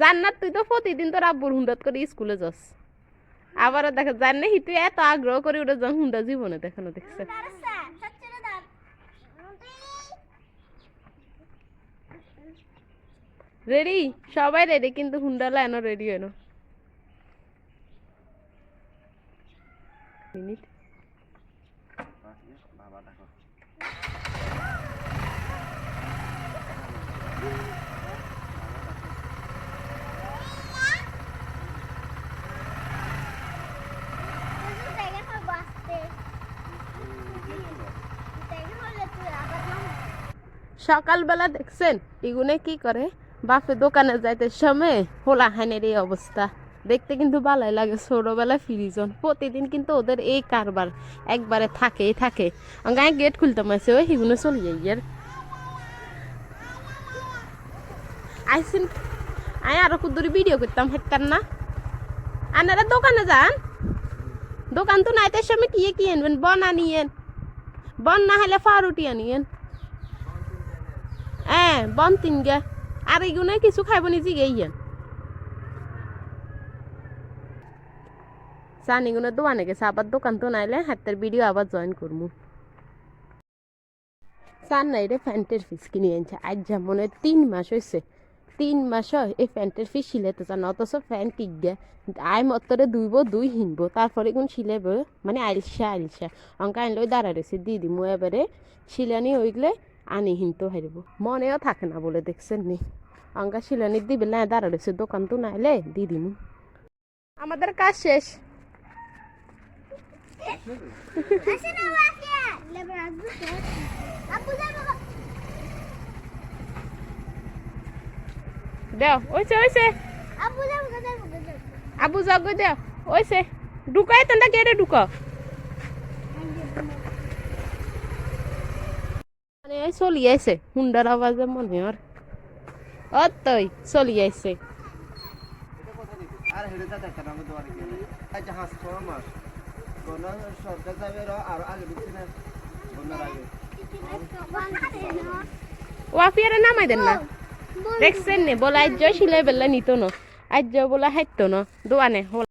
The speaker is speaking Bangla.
জান্নাত তুই তো প্রতিদিন তোর আব্বুর হুন্ডাত করে স্কুলে যাস। আবারও দেখা জান তুই এত আগ্রহ করে ওটা যখন হুন্ডা জীবনে দেখানো দেখছে। রেডি সবাই রেডি কিন্তু হুন্ডা লাইনও রেডি হয় না। মিনিট সকালবেলা দেখছেন, ইগুনে কি করে? বাপে দোকানে যাইতে সময় হোলা হানের এই অবস্থা। দেখতে কিন্তু ভালোই লাগে ছোটবেলা ফিরিজন। প্রতিদিন কিন্তু ওদের এই কারবার একবারে থাকেই থাকে। গায়ে গেট খুলতাম আছে ওই হিগুনে চলে যাই আর আইসিন আয় আরও কুদুরি ভিডিও করতাম, হেঁটতাম না। আনারা দোকানে যান। দোকান তো নাইতে সময় কি কি আনবেন? বন আনিয়েন। বন না হলে ফারুটি আনিয়েন। হ্যাঁ বন তিন গে আর এগুলো কিছু খাইব নিজে গেইয়েন চানিগুলো দোকানে গেছে, আবার দোকান তো নাইলে হাতের ভিডিও আবার জয়েন করব চান নাই রে প্যান্টের ফিস কিনে আনছে আজ যেমন তিন মাস হয়েছে তিন মাস এই প্যান্টের ফিস সিলাইতে চান অথচ প্যান্ট টিক গে আই মতরে দুইব দুই হিনবো, তারপরে কোন সিলাইব মানে আইলসা আইলসা। অঙ্ক আনলেও দাঁড়া রয়েছে দি দিমু এবারে শিলানি হইলে আনি হিনতে হারিব। মনেও থাকে না বলে দেখছেন নি। অঙ্কা শিলানি দিবে না দাঁড়া রয়েছে দোকান তো নাইলে দি দিমু আমাদের কাজ শেষ। দেও, ওইছে ওইছে। আবু যাগ দেও। ওইছে। ঢুকাই তোমরা গেটে মানে এই চলি আইছে। হুন্ডার আওয়াজে মনে হয় ও চলি আইছে। আর হেঁটে যা দেখতে না আমাদের গেলে যে হাঁস মাস কোন সরকার যাবে আর আগে ঢুকছি না। বন্যার আগে। ওয়াফিয়ারে নামাই দেন না। দেখছেন নে বলে আজ সিলাই বেলা নিত না। আজ বলে হাইতো না। দোয়ানে